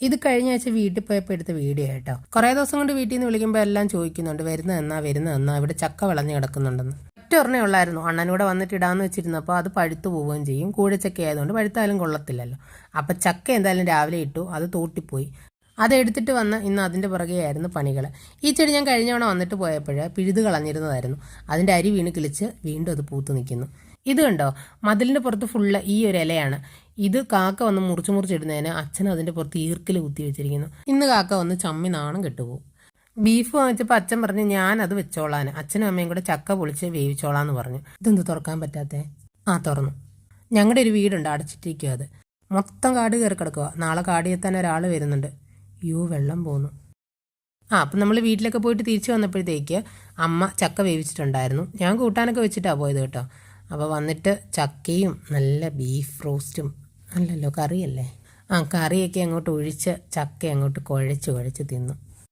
ഇത് കഴിഞ്ഞ ആഴ്ച വീട്ടിൽ പോയപ്പോൾ എടുത്ത വീഡിയോ കേട്ടോ കുറേ ദിവസം കൊണ്ട് വീട്ടിൽ നിന്ന് വിളിക്കുമ്പോൾ എല്ലാം ചോദിക്കുന്നുണ്ട് വരുന്ന എന്നാ വരുന്ന എന്നാ ഇവിടെ ചക്ക വിളഞ്ഞു കിടക്കുന്നുണ്ടെന്ന്. ഒറ്റ ഒരെണ്ണേ ഉള്ളായിരുന്നു. അണ്ണനൂടെ വന്നിട്ട് ഇടാന്ന് വെച്ചിരുന്നപ്പോൾ അത് പഴുത്തു പോവുകയും ചെയ്യും. കൂടെ ചക്ക ആയതുകൊണ്ട് പഴുത്താലും കൊള്ളത്തില്ലല്ലോ. അപ്പം ചക്ക എന്തായാലും രാവിലെ ഇട്ടു അത് തൂട്ടിപ്പോയി. അതെടുത്തിട്ട് വന്ന് ഇന്ന് അതിന്റെ പുറകെയായിരുന്നു പണികൾ ഈ ചെടി ഞാൻ കഴിഞ്ഞ തവണ വന്നിട്ട് പോയപ്പോൾ പിഴുത് കളഞ്ഞിരുന്നതായിരുന്നു. അതിന്റെ അരി വീണ് കിളിച്ച് വീണ്ടും അത് പൂത്ത് നിൽക്കുന്നു. ഇത് കണ്ടോ? മതിലിന്റെ പുറത്ത് ഫുള്ള് ഈ ഒരു ഇലയാണ്. ഇത് കാക്ക വന്ന് മുറിച്ച് മുറിച്ചിടുന്നതിന് അച്ഛൻ അതിന്റെ പുറത്ത് ഈർക്കിൽ കുത്തി വെച്ചിരിക്കുന്നു. ഇന്ന് കാക്ക വന്ന് ചമ്മി നാണം കെട്ടുപോകും. ബീഫ് വാങ്ങിച്ചപ്പോൾ അച്ഛൻ പറഞ്ഞു ഞാൻ അത് വെച്ചോളാൻ അച്ഛനും അമ്മയും കൂടെ ചക്ക പൊളിച്ച് വേവിച്ചോളാന്ന് പറഞ്ഞു. ഇതെന്ത് തുറക്കാൻ പറ്റാത്തേ? ആ തുറന്നു. ഞങ്ങളുടെ ഒരു വീടുണ്ട് അടച്ചിട്ടിരിക്കുക അത്. മൊത്തം കാട് കയറി കിടക്കുക നാളെ കാടിയെത്താൻ ഒരാൾ വരുന്നുണ്ട്. യൂ വെള്ളം പോന്നു. ആ അപ്പം നമ്മൾ വീട്ടിലൊക്കെ പോയിട്ട് തിരിച്ചു വന്നപ്പോഴത്തേക്ക് അമ്മ ചക്ക വേവിച്ചിട്ടുണ്ടായിരുന്നു. ഞാൻ കൂട്ടാനൊക്കെ വെച്ചിട്ടാണ് പോയത് കേട്ടോ. അപ്പോൾ വന്നിട്ട് ചക്കയും നല്ല ബീഫ് റോസ്റ്റും അല്ലല്ലോ കറിയല്ലേ? ആ കറിയൊക്കെ അങ്ങോട്ട് ഒഴിച്ച് ചക്ക അങ്ങോട്ട് കുഴച്ച് കുഴച്ച് തിന്നു.